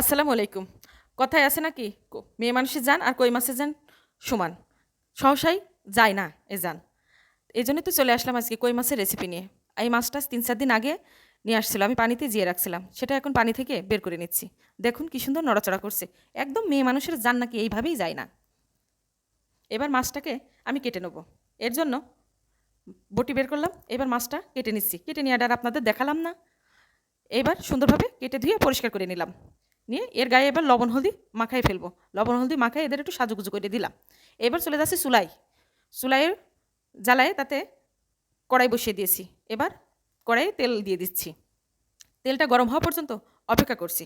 আসসালামু আলাইকুম। কথায় আছে নাকি? মেয়ে মানুষের যান আর কই মাছের যান সমান। সহসাই যায় না এ যান এই জন্যই তো চলে আসলাম আজকে কই মাছের রেসিপি নিয়ে। এই মাছটা তিন চার দিন আগে নিয়ে আসছিল, আমি পানিতে জিয়ে রাখছিলাম। সেটা এখন পানি থেকে বের করে নিচ্ছি। দেখুন কি সুন্দর নড়াচড়া করছে। একদম মেয়ে মানুষের যান নাকি এইভাবেই যায় না। এবার মাছটাকে আমি কেটে নেব। এর জন্য বটি বের করলাম, এবার মাছটা কেটে নিচ্ছি। কেটে নিয়ে আর আপনাদের দেখালাম না। এবার সুন্দরভাবে কেটে ধুয়ে পরিষ্কার করে নিলাম। নিয়ে এর গায়ে এবার লবণ হলদি মাখাই ফেলব। লবণ হলদি মাখাই এদের একটু সাজুগুজু করে দিলাম। এবার চলে যাচ্ছে চুলাই চুলাইয়ের জ্বালায় তাতে কড়াই বসিয়ে দিয়েছি। এবার কড়াইয়ে তেল দিয়ে দিচ্ছি। তেলটা গরম হওয়া পর্যন্ত অপেক্ষা করছি।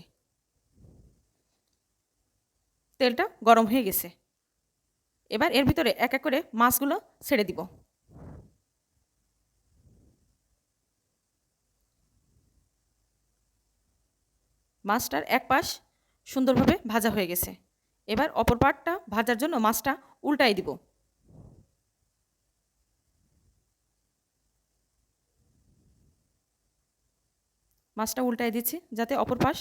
তেলটা গরম হয়ে গেছে। এবার এর ভিতরে এক এক করে মাছগুলো ছেড়ে দিব। মাছটার এক পাশ সুন্দরভাবে ভাজা হয়ে গেছে। এবার অপর পাটটা ভাজার জন্য মাছটা উল্টাই দিব। মাছটা উল্টাই দিচ্ছি যাতে অপর পাশ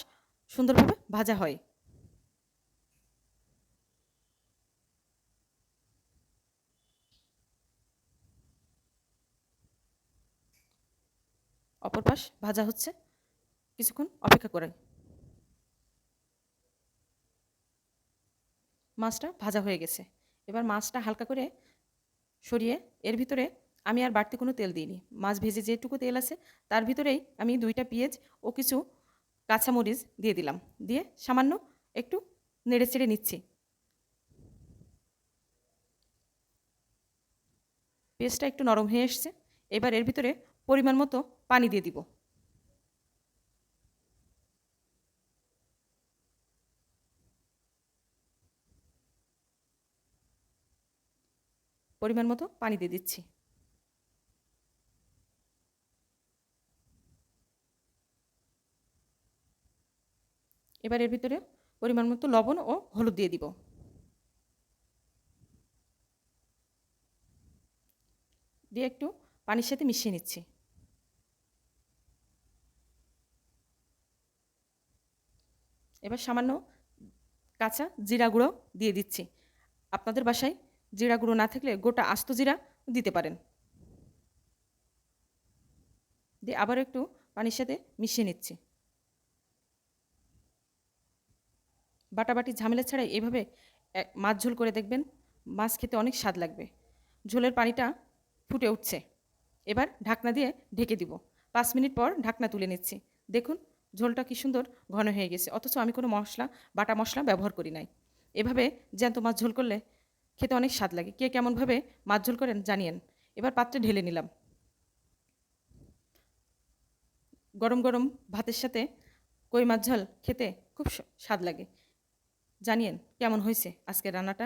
সুন্দরভাবে ভাজা হয়। অপর পাশ ভাজা হচ্ছে। কিছুক্ষণ অপেক্ষা করে মাছটা ভাজা হয়ে গেছে। এবার মাছটা হালকা করে সরিয়ে এর ভিতরে আমি আর বাড়তি কোনো তেল দিইনি। মাছ ভেজে যেটুকু তেল আছে, তার ভিতরেই আমি দুইটা পেঁয়াজ ও কিছু কাঁচামরিচ দিয়ে দিলাম। দিয়ে সামান্য একটু নেড়ে চেড়ে নিচ্ছি। পেঁয়াজটা একটু নরম হয়ে এসছে। এবার এর ভিতরে পরিমাণ মতো পানি দিয়ে দিব। পরিমাণ মতো পানি দিয়ে দিচ্ছি। এবার এর ভিতরে পরিমাণ মতো লবণ ও হলুদ দিয়ে দিব। দিয়ে একটু পানির সাথে মিশিয়ে নিচ্ছি। এবার সামান্য কাঁচা জিরা গুঁড়ো দিয়ে দিচ্ছি। আপনাদের বাসায় জিরা গুঁড়ো না থাকলে গোটা আস্ত জিরা দিতে পারেন। দিয়ে আবার একটু পানির সাথে মিশিয়ে নিচ্ছি। বাটাবাটি ঝামেলা ছাড়াই এভাবে মাছ ঝোল করে দেখবেন, মাছ খেতে অনেক স্বাদ লাগবে। ঝোলের পানিটা ফুটে উঠছে। এবার ঢাকনা দিয়ে ঢেকে দিব। পাঁচ মিনিট পর ঢাকনা তুলে নিচ্ছি। দেখুন, ঝোলটা কি সুন্দর ঘন হয়ে গেছে। অথচ আমি কোনো মশলা, বাটা মশলা ব্যবহার করি নাই। এভাবে জ্যান্ত মাছ ঝোল করলে খেতে অনেক স্বাদ লাগে। কে কেমনভাবে মাছ ঝোল করেন জানিয়েন। এবার পাত্রে ঢেলে নিলাম। গরম গরম ভাতের সাথে কই মাছ ঝাল খেতে খুব স্বাদ লাগে। জানিয়েন, কেমন হয়েছে আজকের রান্নাটা?